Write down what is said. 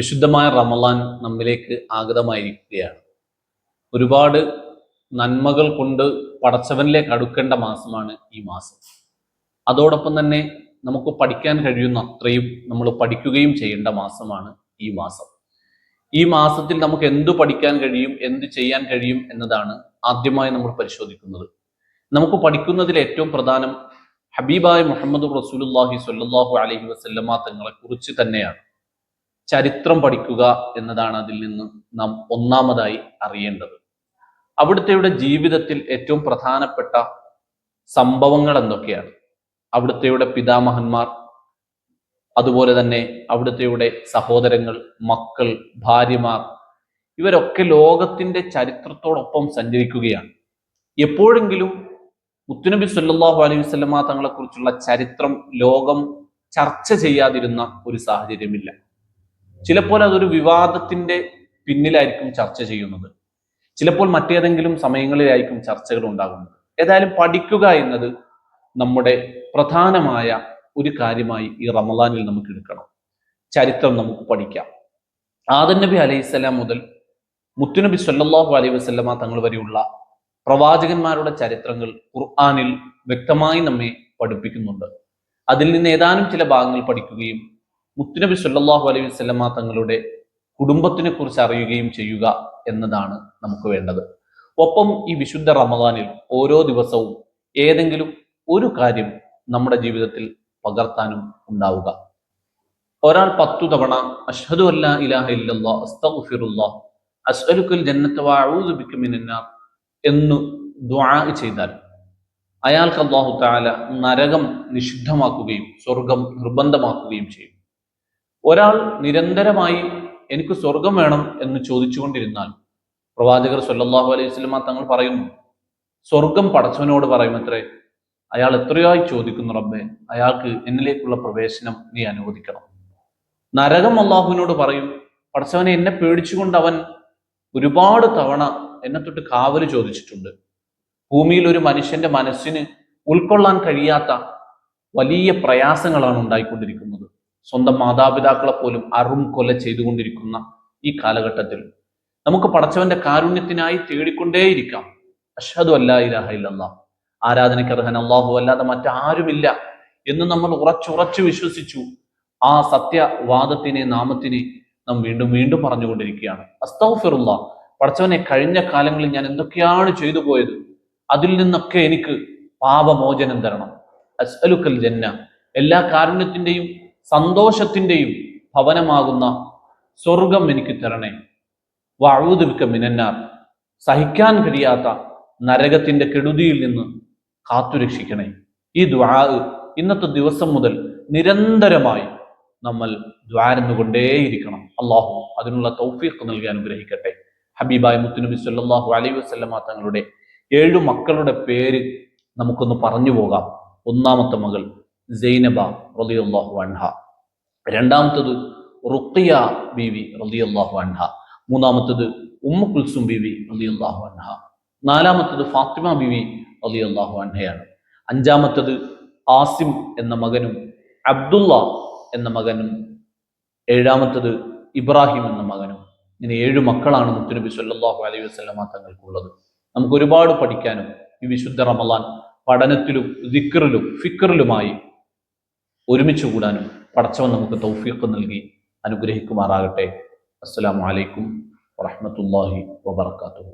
വിശുദ്ധമായ റമലാൻ നമ്മിലേക്ക് ആഗതമായിരിക്കുകയാണ്. ഒരുപാട് നന്മകൾ കൊണ്ട് പടച്ചവനിലേക്ക് അടുക്കേണ്ട മാസമാണ് ഈ മാസം. അതോടൊപ്പം തന്നെ നമുക്ക് പഠിക്കാൻ കഴിയുന്ന അത്രയും നമ്മൾ പഠിക്കുകയും ചെയ്യേണ്ട മാസമാണ് ഈ മാസം. ഈ മാസത്തിൽ നമുക്ക് എന്തു പഠിക്കാൻ കഴിയും എന്ത് ചെയ്യാൻ കഴിയും എന്നതാണ് ആദ്യമായി നമ്മൾ പരിശോധിക്കുന്നത്. നമുക്ക് പഠിക്കുന്നതിൽ ഏറ്റവും പ്രധാനം ഹബീബായ മുഹമ്മദ് റസൂലുല്ലാഹി സ്വല്ലല്ലാഹു അലൈഹി വസല്ലമ തങ്ങളെ കുറിച്ച് തന്നെയാണ്. ചരിത്രം പഠിക്കുക എന്നതാണ് അതിൽ നിന്ന് നാം ഒന്നാമതായി അറിയേണ്ടത്. അവിടുത്തെയുടെ ജീവിതത്തിൽ ഏറ്റവും പ്രധാനപ്പെട്ട സംഭവങ്ങൾ എന്തൊക്കെയാണ്? അവിടുത്തെയുടെ പിതാമഹന്മാർ അതുപോലെ തന്നെ അവിടുത്തെയുടെ സഹോദരങ്ങൾ മക്കൾ ഭാര്യമാർ ഇവരൊക്കെ ലോകത്തിന്റെ ചരിത്രത്തോടൊപ്പം സഞ്ചരിക്കുകയാണ്. എപ്പോഴെങ്കിലും മുത്തുനബി സല്ലാഹു അലൈഹി വസല്ലമ തങ്ങളെക്കുറിച്ചുള്ള ചരിത്രം ലോകം ചർച്ച ചെയ്യാതിരുന്ന ഒരു സാഹചര്യമില്ല. ചിലപ്പോൾ അതൊരു വിവാദത്തിന്റെ പിന്നിലായിരിക്കും ചർച്ച ചെയ്യുന്നത്. ചിലപ്പോൾ മറ്റേതെങ്കിലും സമയങ്ങളിലായിരിക്കും ചർച്ചകൾ ഉണ്ടാകുന്നത്. ഏതായാലും പഠിക്കുക എന്നത് നമ്മുടെ പ്രധാനമായ ഒരു കാര്യമായി ഈ റമദാനിൽ നമുക്ക് എടുക്കണം. ചരിത്രം നമുക്ക് പഠിക്കാം. ആദൻ നബി അലൈഹിസ്സലാം മുതൽ മുത്തുനബി സല്ലാഹു അലൈഹി വസ്ലമ തങ്ങൾ വരെയുള്ള പ്രവാചകന്മാരുടെ ചരിത്രങ്ങൾ ഖുർആാനിൽ വ്യക്തമായി നമ്മെ പഠിപ്പിക്കുന്നുണ്ട്. അതിൽ നിന്ന് ഏതാനും ചില ഭാഗങ്ങൾ പഠിക്കുകയും മുത്തുനബി സല്ലല്ലാഹു അലൈഹി വസല്ലമ തങ്ങളുടെ കുടുംബത്തിനെ കുറിച്ച് അറിയുകയും ചെയ്യുക എന്നതാണ് നമുക്ക് വേണ്ടത്. ഒപ്പം ഈ വിശുദ്ധ റമദാനിൽ ഓരോ ദിവസവും ഏതെങ്കിലും ഒരു കാര്യം നമ്മുടെ ജീവിതത്തിൽ പകർത്താനും ഉണ്ടാവുക. ഒരാൾ പത്തു തവണ അഷ്ഹദു അല്ലാ ഇലാഹ ഇല്ലല്ലാ അസ്തഗ്ഫിറുല്ലാ അസ്അലുക്കൽ ജന്നത വഅഊദു ബിക മിനന്നാർ എന്ന് ദുആ ചെയ്താൽ അയാൾക്ക് അള്ളാഹു തആല നരകം നിഷിദ്ധമാക്കുകയും സ്വർഗം നിർബന്ധമാക്കുകയും ചെയ്യും. ഒരാൾ നിരന്തരമായി എനിക്ക് സ്വർഗം വേണം എന്ന് ചോദിച്ചുകൊണ്ടിരുന്നാൽ പ്രവാചകർ സല്ലല്ലാഹു അലൈഹി സ്വലമ തങ്ങൾ പറയുന്നു സ്വർഗം പടച്ചവനോട് പറയുമത്രേ അയാൾ എത്രയായി ചോദിക്കുന്നു റബ്ബെ അയാൾക്ക് എന്നിലേക്കുള്ള പ്രവേശനം നീ അനുവദിക്കണം. നരകം അള്ളാഹുവിനോട് പറയും പടച്ചവനെ എന്നെ പേടിച്ചുകൊണ്ട് അവൻ ഒരുപാട് തവണ എന്നെ തൊട്ട് കാവൽ ചോദിച്ചിട്ടുണ്ട്. ഭൂമിയിൽ ഒരു മനുഷ്യന്റെ മനസ്സിന് ഉൾക്കൊള്ളാൻ കഴിയാത്ത വലിയ പ്രയാസങ്ങളാണ് ഉണ്ടായിക്കൊണ്ടിരിക്കുന്നത്. സ്വന്തം മാതാപിതാക്കളെ പോലും അറും കൊല ചെയ്തുകൊണ്ടിരിക്കുന്ന ഈ കാലഘട്ടത്തിൽ നമുക്ക് പടച്ചവന്റെ കാരുണ്യത്തിനായി തേടിക്കൊണ്ടേയിരിക്കാം. അഷദു അല്ലാ ഇലാഹ ഇല്ലല്ലാ ആരാധനയ്ക്ക് അർഹൻ അള്ളാഹു അല്ലാതെ മറ്റാരുമില്ല എന്ന് നമ്മൾ ഉറച്ചുറച്ചു വിശ്വസിച്ചു. ആ സത്യവാദത്തിനെ നാമത്തിനെ നാം വീണ്ടും വീണ്ടും പറഞ്ഞുകൊണ്ടിരിക്കുകയാണ്. അസ്തൗഫിറുള്ള പടച്ചവനെ കഴിഞ്ഞ കാലങ്ങളിൽ ഞാൻ എന്തൊക്കെയാണ് ചെയ്തു പോയത്? അതിൽ നിന്നൊക്കെ എനിക്ക് പാപമോചനം തരണം. അസ്അലുക്കൽ ജന്ന. എല്ലാ കാരുണ്യത്തിന്റെയും സന്തോഷത്തിന്റെയും ഭവനമാകുന്ന സ്വർഗം എനിക്ക് തരണേ. വഴുതുവിക്ക മിനന്നാർ. സഹിക്കാൻ കഴിയാത്ത നരകത്തിന്റെ കെടുതിയിൽ നിന്ന് കാത്തുരക്ഷിക്കണേ. ഈ ദ്വാ ഇന്നത്തെ ദിവസം മുതൽ നിരന്തരമായി നമ്മൾ ദ്വാരന്നുകൊണ്ടേയിരിക്കണം അള്ളാഹു അതിനുള്ള തൗഫീഖ് നൽകി അനുഗ്രഹിക്കട്ടെ. ഹബീബായ് മുത്തുനബി സല്ലാഹു അലൈ വസ്ലമ തങ്ങളുടെ ഏഴു മക്കളുടെ പേര് നമുക്കൊന്ന് പറഞ്ഞു പോകാം. ഒന്നാമത്തെ മകൾ സൈനബ റളിയല്ലാഹു അൻഹ. രണ്ടാമത്തത് റുഖിയ ബീവി റളിയല്ലാഹു അൻഹ. മൂന്നാമത്തത് ഉമ്മു കുൽസും ബീവി റളിയല്ലാഹു അൻഹ. നാലാമത്തത് ഫാത്തിമ ബീവി റളിയല്ലാഹു അൻഹയാണ്. അഞ്ചാമത്തത് ആസിം എന്ന മകനും അബ്ദുള്ള എന്ന മകനും ഏഴാമത്തത് ഇബ്രാഹിം എന്ന മകനും. ഇങ്ങനെ ഏഴ് മക്കളാണ് മുത്തുനബി സല്ലല്ലാഹു അലൈഹി വസല്ലമ തങ്ങൾക്കുള്ളത്. നമുക്ക് ഒരുപാട് പഠിക്കാനും ഈ വിശുദ്ധ റമലാൻ പഠനത്തിലും ദിക്റിലും ഫിക്റിലുമായി ഒരുമിച്ച് കൂടാനും പടച്ചവൻ നമുക്ക് തൗഫീഖ് നൽകി അനുഗ്രഹിക്കുമാറാകട്ടെ. അസ്സലാമു അലൈക്കും വറഹ്മത്തുള്ളാഹി വബർക്കാത്തു